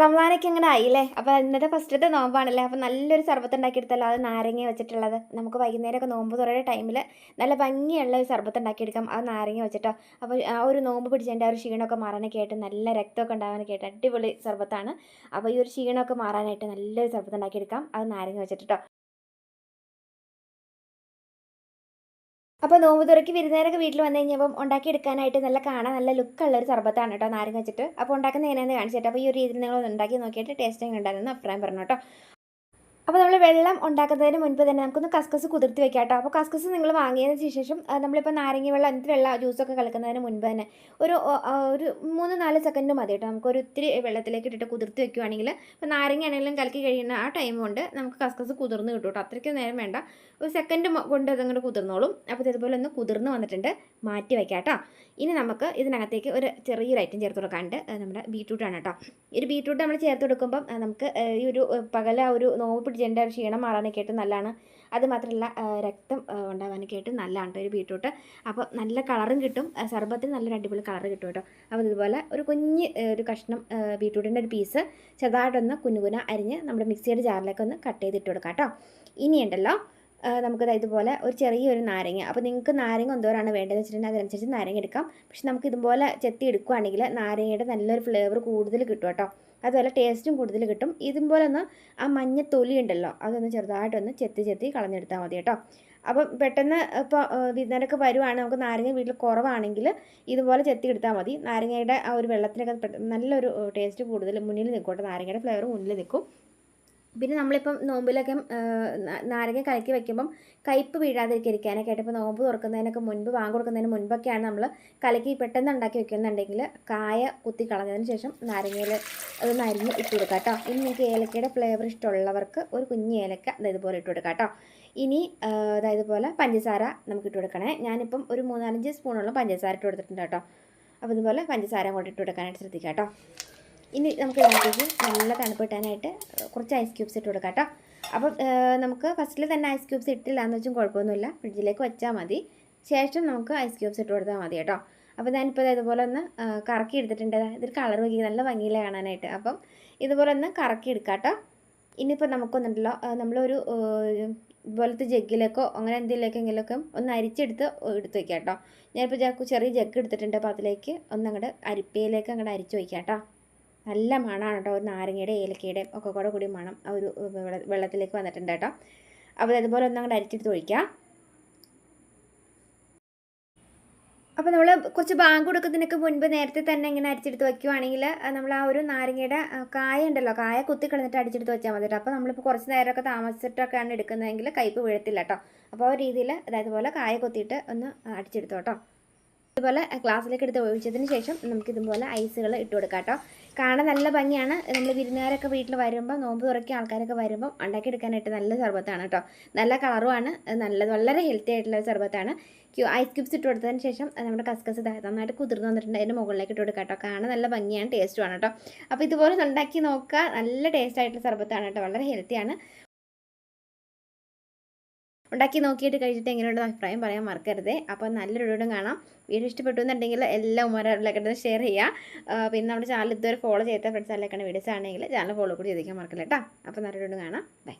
റംസാനൊക്കെ അങ്ങനെ ആയില്ലേ? അപ്പോൾ ഇന്നത്തെ ഫസ്റ്റത്തെ നോമ്പാണല്ലേ? അപ്പോൾ നല്ലൊരു സർബത്ത് ഉണ്ടാക്കിയെടുത്തല്ലോ അത് നാരങ്ങ വെച്ചിട്ടുള്ളത്. നമുക്ക് വൈകുന്നേരമൊക്കെ നോമ്പ് തുറയുടെ ടൈമിൽ നല്ല ഭംഗിയുള്ള ഒരു സർബത്ത് ഉണ്ടാക്കിയെടുക്കാം അത് നാരങ്ങ വെച്ചിട്ടോ. അപ്പോൾ ആ ഒരു നോമ്പ് പിടിച്ചതിന്റെ ആ ഒരു ക്ഷീണമൊക്കെ മാറാനൊക്കെ ആയിട്ട് നല്ല രക്തമൊക്കെ ഉണ്ടാകാനൊക്കെ ആയിട്ട് അടിപൊളി സർബത്താണ്. അപ്പോൾ ഈ ഒരു ക്ഷീണമൊക്കെ മാറാനായിട്ട് നല്ലൊരു സർബത്ത് ഉണ്ടാക്കിയെടുക്കാം അത് നാരങ്ങ വെച്ചിട്ടോ അപ്പോൾ നോമ്പ് തുറക്കി വിരുന്നേരൊക്കെ വീട്ടിൽ വന്നു കഴിഞ്ഞപ്പം ഉണ്ടാക്കിയെടുക്കാനായിട്ട് നല്ല കാണാൻ നല്ല ലുക്കുള്ള ഒരു സർബത്താണ് കേട്ടോ നാരങ്ങ വെച്ചിട്ട്. അപ്പോൾ ഉണ്ടാക്കുന്ന എങ്ങനെയാണെന്ന് കാണിച്ചിട്ട് അപ്പോൾ ഈ ഒരു രീതിയിൽ നിങ്ങൾ ഉണ്ടാക്കി നോക്കിയിട്ട് ടേസ്റ്റ് എങ്ങനെ ഉണ്ടായിരുന്നു അഭിപ്രായം പറഞ്ഞു കേട്ടോ അപ്പോൾ നമ്മൾ വെള്ളം ഉണ്ടാക്കുന്നതിന് മുൻപ് തന്നെ നമുക്കൊന്ന് കസ്കസ് കുതിർത്ത് വെക്കാം കേട്ടോ. അപ്പോൾ കസ്കസ് നിങ്ങൾ വാങ്ങിയതിന് ശേഷം നമ്മളിപ്പോൾ നാരങ്ങ വെള്ളം എന്ത് വെള്ളം ജ്യൂസൊക്കെ കലക്കുന്നതിന് മുൻപ് തന്നെ ഒരു ഒരു മൂന്ന് നാല് സെക്കൻഡ് മതി കേട്ടോ. നമുക്കൊരു ഇത്തിരി വെള്ളത്തിലേക്ക് ഇട്ടിട്ട് കുതിർത്ത് വെക്കുവാണെങ്കിൽ ഇപ്പോൾ നാരങ്ങ ആണെങ്കിലും കലക്കി കഴിയുന്ന ആ ടൈം കൊണ്ട് നമുക്ക് കസ്കസ് കുതിർന്ന് കിട്ടും കേട്ടോ. അത്രയ്ക്ക് നേരം വേണ്ട. ഒരു സെക്കൻഡ് കൊണ്ട് അതങ്ങോട്ട് കുതിർന്നോളും. അപ്പോൾ ഇതുപോലെ ഒന്ന് കുതിർന്ന് വന്നിട്ടുണ്ട്. മാറ്റി വയ്ക്കാം കേട്ടോ. ഇനി നമുക്ക് ഇതിനകത്തേക്ക് ഒരു ചെറിയൊരു ഐറ്റം ചേർത്ത് കൊടുക്കാണ്ട് നമ്മുടെ ബീട്രൂട്ടാണ് കേട്ടോ. ഒരു ബീട്രൂട്ട് നമ്മൾ ചേർത്ത് കൊടുക്കുമ്പം നമുക്ക് ഈ ഒരു പകല ഒരു നോവ് ഒരു ക്ഷീണം മാറാനൊക്കെയായിട്ട് നല്ലതാണ്. അത് മാത്രമല്ല രക്തം ആ, ഉണ്ടാവാനൊക്കെ ആയിട്ട് നല്ലതാണ് ഒരു ബീട്രൂട്ട്. അപ്പോൾ നല്ല കളറും കിട്ടും. സർബത്തിൽ നല്ലൊരു അടിപൊളി കളർ കിട്ടും കേട്ടോ. അപ്പോൾ ഇതുപോലെ ഒരു കുഞ്ഞ് ഒരു കഷ്ണം ബീട്രൂട്ടിന്റെ ഒരു പീസ് ചെറുതായിട്ടൊന്ന് കുനുകുന അരിഞ്ഞ് നമ്മുടെ മിക്സിയുടെ ജാറിലേക്ക് ഒന്ന് കട്ട് ചെയ്തിട്ട് കൊടുക്കാം കേട്ടോ. ഇനിയുണ്ടല്ലോ നമുക്കത് ഇതുപോലെ ഒരു ചെറിയൊരു നാരങ്ങ. അപ്പോൾ നിങ്ങൾക്ക് നാരങ്ങ എന്തോരാണ് വേണ്ടതെന്ന് വെച്ചിട്ടുണ്ടെങ്കിൽ അതനുസരിച്ച് നാരങ്ങ എടുക്കാം. പക്ഷെ നമുക്ക് ഇതുപോലെ ചെത്തി എടുക്കുകയാണെങ്കിൽ നാരങ്ങയുടെ നല്ലൊരു ഫ്ലേവർ കൂടുതൽ കിട്ടും കേട്ടോ. അതുപോലെ ടേസ്റ്റും കൂടുതൽ കിട്ടും. ഇതുപോലെ ഒന്ന് ആ മഞ്ഞ തൊലി ഉണ്ടല്ലോ അതൊന്ന് ചെറുതായിട്ടൊന്ന് ചെത്തി ചെത്തി കളഞ്ഞെടുത്താൽ മതി കേട്ടോ. അപ്പം പെട്ടെന്ന് ഇപ്പോൾ വിരുന്നേരൊക്കെ വരുവാണ്. നമുക്ക് നാരങ്ങ വീട്ടിൽ കുറവാണെങ്കിൽ ഇതുപോലെ ചെത്തി എടുത്താൽ മതി. നാരങ്ങയുടെ ആ ഒരു വെള്ളത്തിനൊക്കെ നല്ലൊരു ടേസ്റ്റ് കൂടുതൽ മുന്നിൽ നിൽക്കും കേട്ടോ. നാരങ്ങയുടെ ഫ്ലേവർ മുന്നിൽ നിൽക്കും. പിന്നെ നമ്മളിപ്പം നോമ്പിലൊക്കെ നാരങ്ങ കലക്കി വെക്കുമ്പം കയ്പ്പ് വീഴാതിരിക്കാനൊക്കെയായിട്ട് ഇപ്പോൾ നോമ്പ് തുറക്കുന്നതിനൊക്കെ മുൻപ് വാങ്ങി കൊടുക്കുന്നതിന് മുൻപൊക്കെയാണ് നമ്മൾ കലക്കി പെട്ടെന്ന് ഉണ്ടാക്കി വെക്കുന്നുണ്ടെങ്കിൽ കായ കുത്തി കളഞ്ഞതിന് ശേഷം നാരങ്ങയിൽ അതൊന്ന് അരിഞ്ഞ് ഇട്ട് കൊടുക്കാം കേട്ടോ. ഇനി നിങ്ങൾക്ക് ഏലക്കയുടെ ഫ്ലേവർ ഇഷ്ടമുള്ളവർക്ക് ഒരു കുഞ്ഞ് ഏലക്ക ഇതുപോലെ ഇട്ട് കൊടുക്കാം കേട്ടോ. ഇനി അതായത് പോലെ പഞ്ചസാര നമുക്ക് ഇട്ട് കൊടുക്കണേ. ഞാനിപ്പം ഒരു മൂന്നാലഞ്ച് സ്പൂണോളം പഞ്ചസാര ഇട്ട് കൊടുത്തിട്ടുണ്ട് കേട്ടോ. അപ്പോൾ ഇതുപോലെ പഞ്ചസാര അങ്ങോട്ട് ഇട്ട് കൊടുക്കാനായിട്ട് ശ്രദ്ധിക്കാം കേട്ടോ. ഇനി നമുക്ക് ഇതിനകത്തേക്ക് നല്ല തണുപ്പ് കിട്ടാനായിട്ട് കുറച്ച് ഐസ് ക്യൂബ്സ് ഇട്ട് കൊടുക്കാം കേട്ടോ. അപ്പം നമുക്ക് ഫസ്റ്റിൽ തന്നെ ഐസ് ക്യൂബ്സ് ഇട്ടില്ല എന്ന് വെച്ചും കുഴപ്പമൊന്നുമില്ല. ഫ്രിഡ്ജിലേക്ക് വെച്ചാൽ മതി. ശേഷം നമുക്ക് ഐസ് ക്യൂബ്സ് ഇട്ട് കൊടുത്താൽ മതി കേട്ടോ. അപ്പോൾ ഞാനിപ്പോൾ ഇതുപോലെ ഒന്ന് കറക്കി എടുത്തിട്ടുണ്ട്. ഇതൊരു കളർ വയ്ക്കുക നല്ല ഭംഗിയിൽ കാണാനായിട്ട്. അപ്പം ഇതുപോലെ ഒന്ന് കറക്കി എടുക്കാം കേട്ടോ. ഇനിയിപ്പോൾ നമുക്കൊന്നുണ്ടല്ലോ നമ്മളൊരു ഇതുപോലത്തെ ജഗ്ഗിലേക്കോ അങ്ങനെ എന്തെങ്കിലുമൊക്കെ ഒന്ന് അരിച്ചെടുത്ത് എടുത്ത് വയ്ക്കാം കേട്ടോ. ഞാനിപ്പോൾ ചെറിയ ജഗ് എടുത്തിട്ടുണ്ട്. അപ്പോൾ അതിലേക്ക് ഒന്ന് അങ്ങോട്ട് അരിപ്പയിലേക്ക് അങ്ങോട്ട് അരിച്ച് വയ്ക്കാം കേട്ടോ. നല്ല മണമാണ് കേട്ടോ ഒരു നാരങ്ങയുടെ ഏലക്കയുടെ ഒക്കെ കൂടെ കൂടി മണം ആ ഒരു വെള്ള- വെള്ളത്തിലേക്ക് വന്നിട്ടുണ്ട് കേട്ടോ. അപ്പോൾ അതുപോലെ ഒന്ന് അങ്ങോട്ട് അരിച്ചെടുത്ത് ഒഴിക്കാം. അപ്പോൾ നമ്മൾ കുറച്ച് ബാങ്ക് കൊടുക്കുന്നതിനൊക്കെ മുൻപ് നേരത്തെ തന്നെ ഇങ്ങനെ അരിച്ചെടുത്ത് വയ്ക്കുവാണെങ്കിൽ നമ്മൾ ആ ഒരു നാരങ്ങയുടെ കായ ഉണ്ടല്ലോ കായ കുത്തി കളഞ്ഞിട്ട് അടിച്ചെടുത്ത് വെച്ചാൽ മതി അപ്പോൾ നമ്മളിപ്പോൾ കുറച്ച് നേരമൊക്കെ താമസിച്ചിട്ടൊക്കെയാണ് എടുക്കുന്നതെങ്കിൽ കയ്പ് വീഴത്തില്ല കേട്ടോ. അപ്പോൾ ആ രീതിയിൽ അതായത് പോലെ കായ കൊത്തിയിട്ട് ഒന്ന് അടിച്ചെടുത്തോ കേട്ടോ ഇതുപോലെ ഗ്ലാസ്സിലേക്ക് എടുത്ത് ഒഴിച്ചതിന് ശേഷം നമുക്ക് ഇതുപോലെ ഐസുകൾ ഇട്ട് കൊടുക്കാം കേട്ടോ കാണാൻ നല്ല ഭംഗിയാണ്. നമ്മൾ വിരുന്നുകാരൊക്കെ വീട്ടിൽ വരുമ്പോൾ നോമ്പ് തുറക്കിയ ആൾക്കാരൊക്കെ വരുമ്പോൾ ഉണ്ടാക്കിയെടുക്കാനായിട്ട് നല്ല സർബത്താണ് കേട്ടോ. നല്ല കളറുമാണ്. നല്ല വളരെ ഹെൽത്തി ആയിട്ടുള്ള ഒരു സർബത്താണ്. ക്യൂ ഐസ് ക്യൂബ്സ് ഇട്ട് കൊടുത്തതിന് ശേഷം നമ്മുടെ കസ്കസ് നന്നായിട്ട് കുതിർന്ന് വന്നിട്ടുണ്ട്. അതിന്റെ മുകളിലേക്ക് ഇട്ട് കൊടുക്കാം കേട്ടോ കാണാൻ നല്ല ഭംഗിയാണ് ടേസ്റ്റുമാണ് കേട്ടോ. അപ്പോൾ ഇതുപോലെ ഉണ്ടാക്കി നോക്കുക. നല്ല ടേസ്റ്റ് ആയിട്ടുള്ള സർബത്താണ് കേട്ടോ. വളരെ ഹെൽത്തിയാണ് ഉണ്ടാക്കി നോക്കിയിട്ട് കഴിച്ചിട്ട് എങ്ങനെയുണ്ടെന്ന് അഭിപ്രായം പറയാൻ മറക്കരുത്. അപ്പോൾ നല്ലൊരു വീടും കാണാം. വീഡിയോ ഇഷ്ടപ്പെട്ടു എന്നുണ്ടെങ്കിൽ എല്ലാ ഉമ്മമാരിലേക്കിട്ട് ഷെയർ ചെയ്യുക. പിന്നെ നമ്മുടെ ചാനൽ ഇതുവരെ ഫോളോ ചെയ്ത ഫ്രണ്ട്സ് അതിലേക്കാണ് വീഡിയോസ് ആണെങ്കിൽ ചാനൽ ഫോളോ കൂടി ചെയ്തിരിക്കാൻ മറക്കില്ല കേട്ടോ. അപ്പോൾ നല്ലൊരു വീടും കാണാം. ബൈ